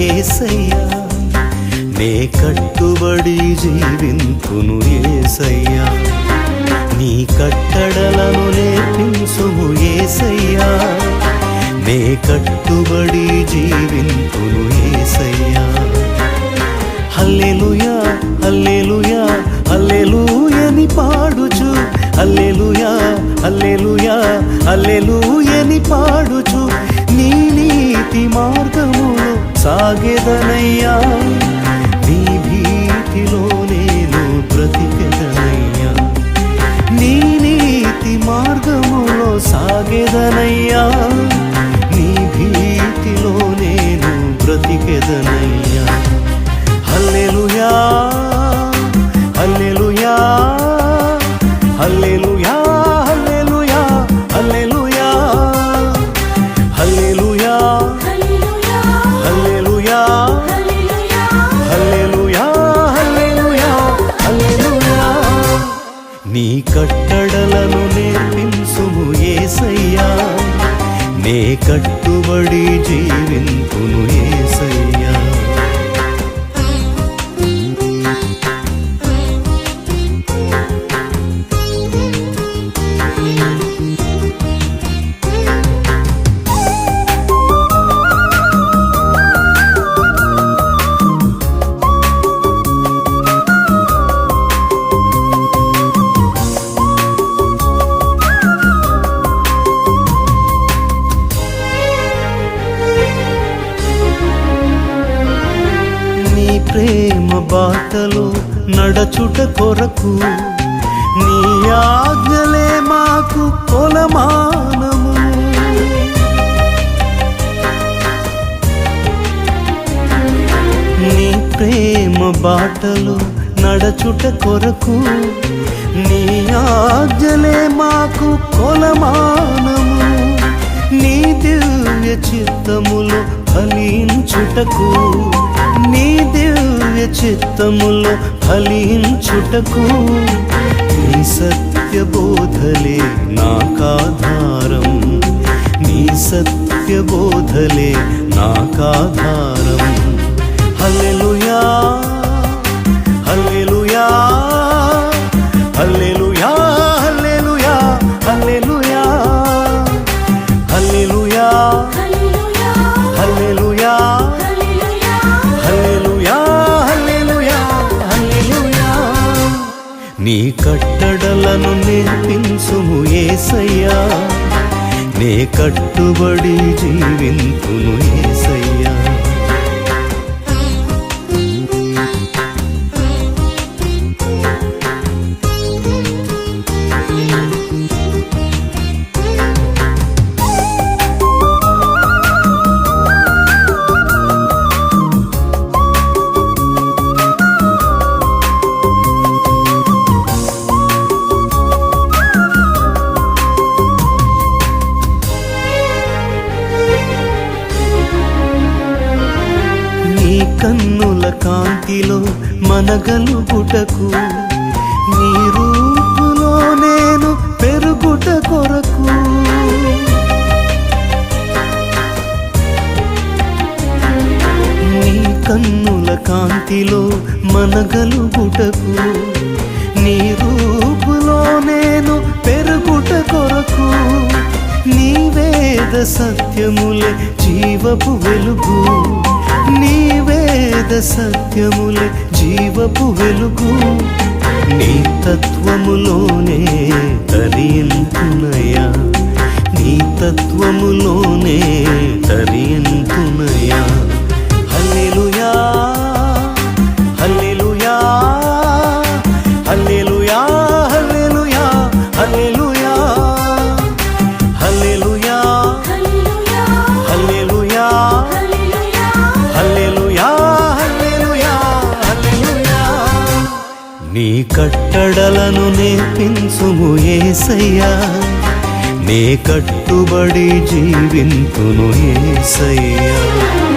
ఏసయ్యా. నే కట్టుబడి జీవింతును ఏసయ్యా. నీ కట్టడలను నేర్పించుము ఏసయ్యా. నే కట్టుబడి జీవింతును ఏసయ్యా. హల్లెలూయా హల్లెలూయా హల్లెలూయని పాడుచు. హల్లెలూయా హల్లెలూయా హల్లెలూయని పాడుచు. సాగెదనయ్యా నీ భీతిలో నేను బ్రతికెదనయ్యా నీ నీతి మార్గములో సాగెదనయ్యా నీ భీతిలో నేను బ్రతికెదనయ్యా హల్లెలూయా హల్లెలూయా కట్టుబడి జీవింపును ఏసై ప్రేమ బాటలో నడచుట కొరకు నీ ఆజ్ఞలే మాకు కొలమానము. నీ ప్రేమ బాటలో నడచుట కొరకు నీ ఆజ్ఞలే మాకు కొలమానము. నీ దివ్య చిత్తములు ఫలించుటకు నీ దివ్య చిత్తములో ఫలించుటకు నీ సత్య బోధలే నాకాధారం. నీ సత్య బోధలే నాకాధారం. కట్టడలను నేర్పించుము ఏసయ్యా. నే కట్టుబడి జీవింతును ఏసయ్యా. కన్నుల కాంతిలో మనగలుగుటకు నీ రూపులో నేను పెరుగుట కొరకు. నీ కన్నుల కాంతిలో మనగలుగుటకు నీ రూపులో నేను పెరుగుట కొరకు. నీ వేద సత్యములే జీవపు వెలుగు నీ వేద సత్యములే జీవపు వెలుగు నీ తత్వములోనే తరియంతునయా? నీ తత్వములోనే తరియంతున కట్టడలను నేర్పించుము ఏసయ్యా. నే కట్టుబడి జీవింతును ఏసయ్యా.